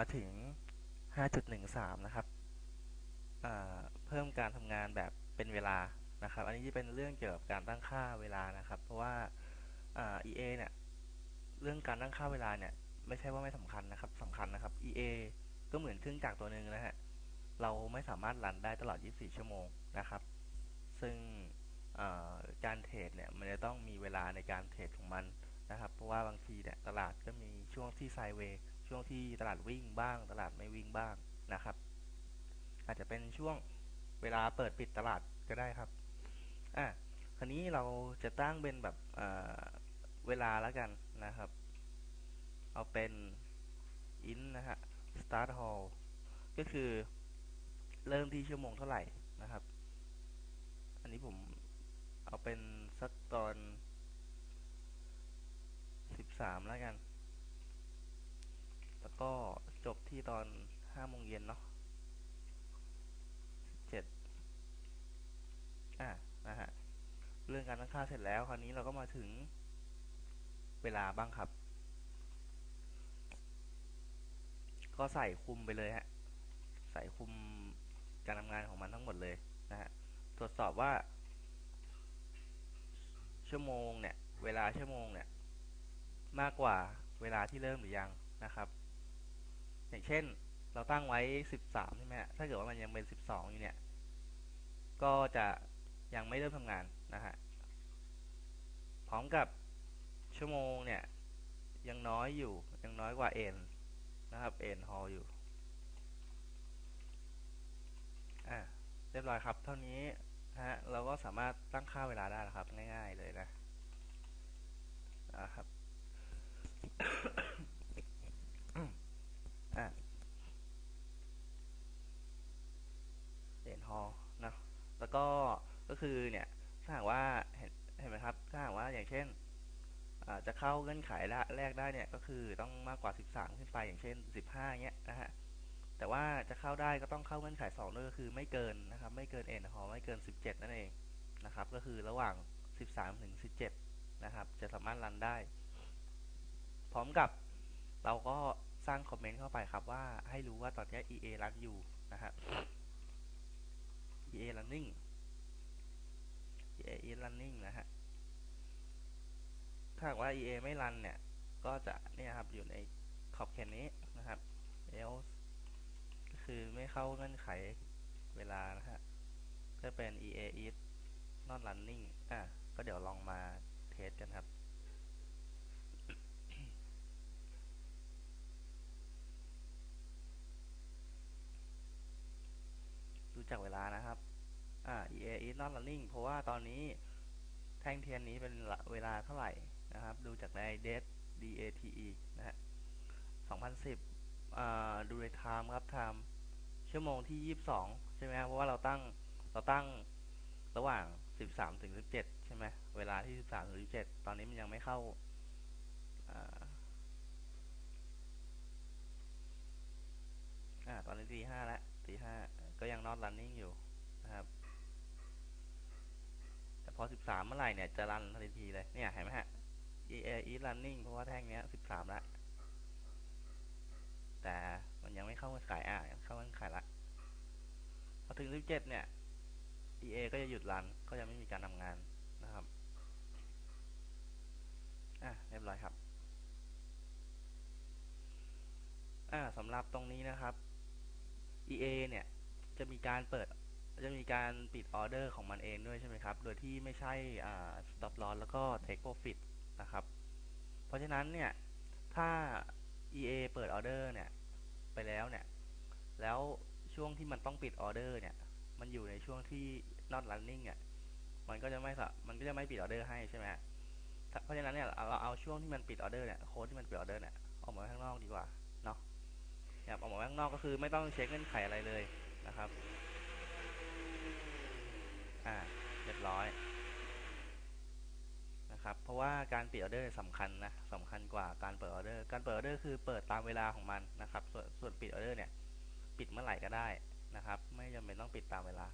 มาถึง 5.13 นะครับเพิ่มการทำงานแบบเป็นเวลานะครับ อันนี้จะเป็นเรื่องเกี่ยวกับการตั้งค่าเวลานะครับ เพราะว่า EA เนี่ยเรื่องการตั้งค่าเวลาเนี่ยไม่ใช่ว่าไม่สำคัญนะครับสำคัญนะครับ EA ก็เหมือนเครื่องจักรตัวหนึ่งนะฮะ เราไม่สามารถรันได้ตลอด 24 ชั่วโมงนะครับ ซึ่งการเทรดเนี่ยมันจะต้องมีเวลาในการเทรดของมันนะครับ เพราะว่าบางทีเนี่ยตลาดก็มีช่วงที่ไซเวย์ ช่วงที่ตลาดวิ่งบ้าง ตลาดไม่วิ่งบ้างนะครับ อาจจะเป็นช่วงเวลาเปิดปิดตลาดก็ได้ครับอะคราวนี้เราจะตั้งเป็นแบบเวลาแล้วกันนะครับ เอาเป็น in นนะฮะ start hall ก็คือเริ่มที่ชั่วโมงเท่าไหร่นะครับ อันนี้ผมเอาเป็นสักตอน 13 แล้วกัน ก็จบที่ตอน5โมงเย็นเนาะ7อะนะฮะเรื่องการตั้งค่าเสร็จแล้วคราวนี้เราก็มาถึงเวลาบ้างครับ ก็ใส่คุมไปเลยฮะใส่คุมการทำงานของมันทั้งหมดเลยนะฮะตรวจสอบว่า ชั่วโมงเนี่ย เวลาชั่วโมงเนี่ย มากกว่าเวลาที่เริ่มหรือยังนะครับ อย่างเช่นเราตั้งไว้ 13 ใช่ไหมถ้าเกิดว่ามันยังเป็น 12 อยู่เนี่ย ก็จะยังไม่เริ่มทำงานนะฮะ พร้อมกับชั่วโมงเนี่ย ยังน้อยอยู่ ยังน้อยกว่า n นะครับ n hall อยู่ อะ เรียบร้อยครับ เท่านี้ฮะ เราก็สามารถตั้งค่าเวลาได้แล้วครับ ง่ายๆเลยนะ นะครับอะเนฮอลนะแล้วก็ก็ คือเนี่ยถ้าหากว่าเห็นเห็นไหมครับถ้าหากว่าอย่างเช่นจะเข้าเงื่อนไขแรกได้เนี่ยก็คือต้องมากกว่า 13 ขึ้นไปอย่างเช่น 15เงี้ยนะฮะแต่ว่าจะเข้าได้ก็ต้องเข้าเงื่อนไข2ด้วยก็คือไม่เกินนะครับไม่เกินเอ็นฮอไม่เกิน 17 นั่นเองนะครับก็คือระหว่าง 13 ถึง 17 นะครับ จะสามารถรันได้ พร้อมกับเราก็สร้างคอมเมนต์เข้าไปครับว่าให้รู้ว่าตอนนี้ EA รันอยู่นะครับ EA running is running นะฮะ ถ้าว่า EA ไม่รันเนี่ย ก็จะเนี่ยครับอยู่ในขอบเขตนี้นะครับ else ก็คือไม่เข้าเงื่อนไขเวลานะฮะก็เป็น EA is not running อะ ก็เดี๋ยวลองมาเทสกันครับดูจากเวลานะครับ อ่า EA is not running เพราะว่าตอนนี้แท่งเทียนนี้เป็นเวลาเท่าไหร่นะครับ ดูจากใน date date นะฮะ2010อ่าดูใน time ครับ time ชั่วโมงที่ 22 ใช่ไหมครับเพราะว่าเราตั้งเราตั้งระหว่าง 13ถึง17 ใช่ไหมเวลาที่ 13ถึง17 ตอนนี้มันยังไม่เข้าอ่าตอนนี้ตีห้าแล้วตีห้าก็ยังนอต running อยู่บ แต่พ อ 13 เมื่อไหร่เนี่ยจะรันทันทีเลย เนี่ยเห็นไหมฮะ EA is running เพราะว่าแท่งเนี้ย 13แล้วแต่มันยังไม่เข้าเงื่อนไขอะเข้าเงื่อนไขละพอถึง 17 เนี่ย EA ก็จะหยุดรันก็จะไม่มีการทำงานนะครับอะเรียบร้อยครับอ่าสำหรับตรงนี้นะครับ EA เนี่ย จะมีการเปิด จะมีการปิดออเดอร์ของมันเองด้วยใช่ไหมครับ โดยที่ไม่ใช่ stop loss แล้วก็ take profit นะครับ เพราะฉะนั้นเนี่ย ถ้า EA เปิดออเดอร์เนี่ย ไปแล้วเนี่ย แล้วช่วงที่มันต้องปิดออเดอร์เนี่ย มันอยู่ในช่วงที่ not running เนี่ย มันก็จะไม่มันก็จะไม่ปิดออเดอร์ให้ใช่ไหมเพราะฉะนั้นเนี่ย เราเอาช่วงที่มันปิดออเดอร์เนี่ย โค้ดที่มันปิดออเดอร์เนี่ย ออกมาข้างนอกดีกว่า เนาะเนี่ยออกมาข้างนอกก็คือไม่ต้องเช็คเงื่อนไขอะไรเลยนะครับ อ่าเรียบร้อยนะครับเพราะว่าการปิดออเดอร์สำคัญนะสำคัญกว่าการเปิดออเดอร์การเปิดออเดอร์คือเปิดตามเวลาของมันนะครับ ส่วนส่วนปิดออเดอร์เนี่ยปิดเมื่อไหร่ก็ได้นะครับ ไม่จำเป็นต้องปิดตามเวลา